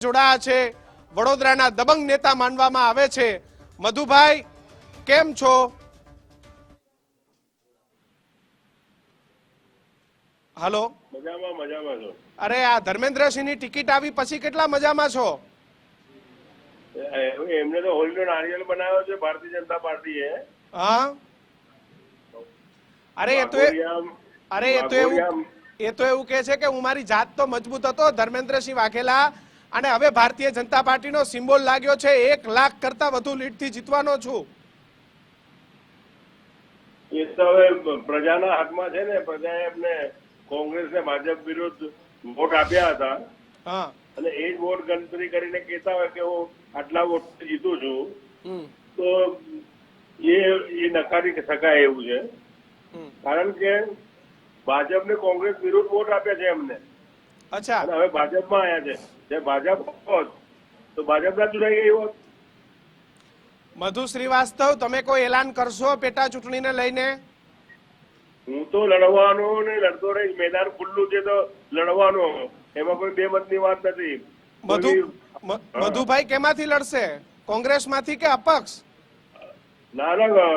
જોડાયા છે. વડોદરાના દબંગ નેતા માનવામાં આવે છે. મધુભાઈ કેમ છો? હલો. મજામાં મજામાં છો? અરે આ ધર્મેન્દ્રસિંહની ટિકિટ આવી પછી કેટલા મજામાં છો? એમને તો હોલીનો નારિયેલ બનાવ્યો છે ભારતીય જનતા પાર્ટીએ. હા? અરે એ તો અરે એ તો એવું એ તો એવું કે છે કે હું મારી જાત તો મજબૂત હતો. ધર્મેન્દ્રસિંહ વાઘેલા અને હવે ભારતીય જનતા પાર્ટીનો સિમ્બોલ લાગ્યો છે એક લાખ કરતા વધુ લીડથી જીતવાનો છું. એ તો હવે પ્રજાના હાથમાં છે ને પ્રજાએ એમને કોંગ્રેસ ને ભાજપ વિરુદ્ધ વોટ આપ્યા હતા. અને એ જ વોટ ગણતરી કરીને કહેતા હોય કે હું આટલા વોટ જીતું છું. તો એ એ નકારી શકાય એવું છે. કારણ કે ભાજપને કોંગ્રેસ વિરુદ્ધ વોટ આપ્યા છે એમને. અચ્છા. હવે ભાજપમાં આવ્યા છે. જે ભાજપ હોત તો ભાજપ ના ચૂંટાઈ ગઈ હોત? મધુ શ્રીવાસ્તવ તમે કોઈ એલાન કરશો પેટા ચૂંટણીને લઈને? હું તો લડવાનો ને લડતો રહીશ. મેદાન ખુલ્લું છે તો લડવાનો. એમાં કોઈ બે મતની વાત નથી. મધુ મધુભાઈ કેમાંથી લડશે? કોંગ્રેસમાંથી કે અપક્ષ? ના ના.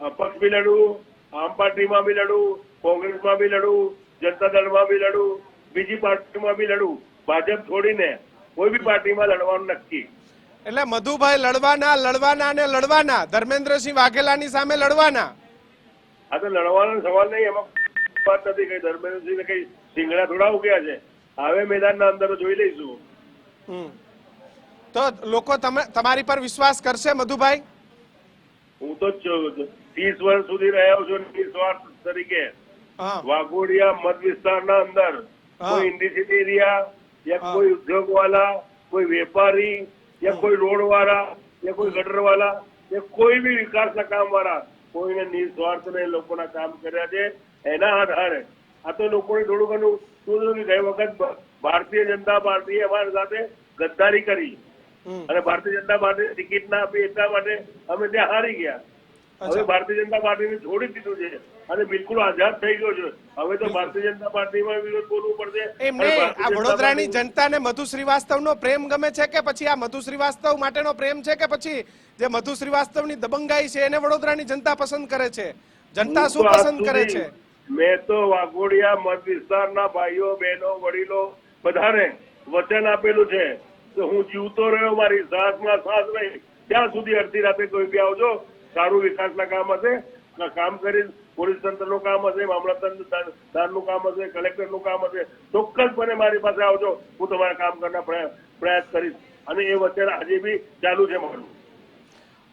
અપક્ષ બી લડું આમ પાર્ટીમાં બી લડું કોંગ્રેસમાં બી લડું જનતા દળમાં બી લડું બીજી પાર્ટીમાં બી લડું. ભાજપ છોડીને કોઈ બી પાર્ટીમાં લડવાનું નક્કી. એટલે મધુભાઈ લડવાના લડવાના અને લડવાના. ધર્મેન્દ્રસિંહ વાઘેલાની સામે લડવાના. આ તો લડવાનો સવાલ નહીં એમાં વાત નથી કઈ ધર્મેન્દ્રસિંહ કઈ સિંગડા થોડા ઉગ્યા છે. હવે મેદાનના અંદર જોઈ લઈશું. તો લોકો તમે તમારી પર વિશ્વાસ કરશે મધુભાઈ? હું તો ત્રીસ વર્ષ સુધી રહ્યો છું નિસ્વાર્થ તરીકે. વાઘોડિયા મત વિસ્તારના અંદર. કોઈ ઇન્ડસ્ટ્રી એરિયા યા. કોઈ ઉદ્યોગ વાળા કોઈ વેપારી યા કોઈ રોડ વાળા યા કોઈ ગટર વાળા યા કોઈ બી વિકાસના કામ વાળા કોઈને નિસ્વાર્થ ને લોકોના કામ કર્યા છે એના આધારે. આ તો લોકોને થોડું ઘણું શું ગઈ વખત ભારતીય જનતા પાર્ટીએ અમારી સાથે ગદ્દારી કરી. અને ભારતીય જનતા પાર્ટી ટિકિટ ના આપી એટલા માટે અમે ત્યાં હારી ગયા. હવે ભારતીય જનતા પાર્ટીને છોડી દીધું છે. અને બિલકુલ આઝાદ થઈ ગયો છે. હવે તો ભારતીય જનતા પાર્ટીમાં વિરોધ બોલવું પડશે. એમને આ વડોદરાની જનતાને મધુ શ્રીવાસ્તવનો પ્રેમ ગમે છે કે પછી આ મધુ શ્રીવાસ્તવ માટેનો પ્રેમ છે કે પછી જે મધુ શ્રીવાસ્તવની દબંગાઈ છે એને વડોદરાની જનતા પસંદ કરે છે? જનતા શું પસંદ કરે છે? મેં તો વાઘોડિયા મત વિસ્તારના ભાઈઓ બહેનો વડીલો બધાને વચન આપેલું છે. કે હું જીવતો રહ્યો મારી શ્વાસમાં સાસ રહી. ત્યાં સુધી અડધી રાતે કોઈ બી આવજો. સારું વિકાસના કામ હશે કામ કરી પોલીસ તંત્રનું કામ હશે મામલતદારનું કામ હશે, કલેક્ટરનું કામ હશે, ચોક્કસપણે મારી પાસે આવજો. હું તમારા કામ કરવાનો પ્રયાસ કરીશ. અને એ વચ્ચે આજે બી ચાલુ છે મારું.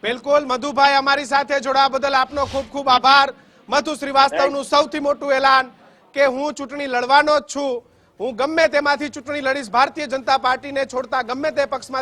બિલકુલ. મધુભાઈ, અમારી સાથે જોડાવા બદલ આપનો ખૂબ ખૂબ આભાર. મધુ શ્રીવાસ્તવનું સૌથી મોટું એલાન કે હું ચૂંટણી લડવાનો જ છું. હું ગમે તેમાંથી ચૂંટણી લડીશ. ભારતીય જનતા પાર્ટીને છોડતા ગમે તે પક્ષમાંથી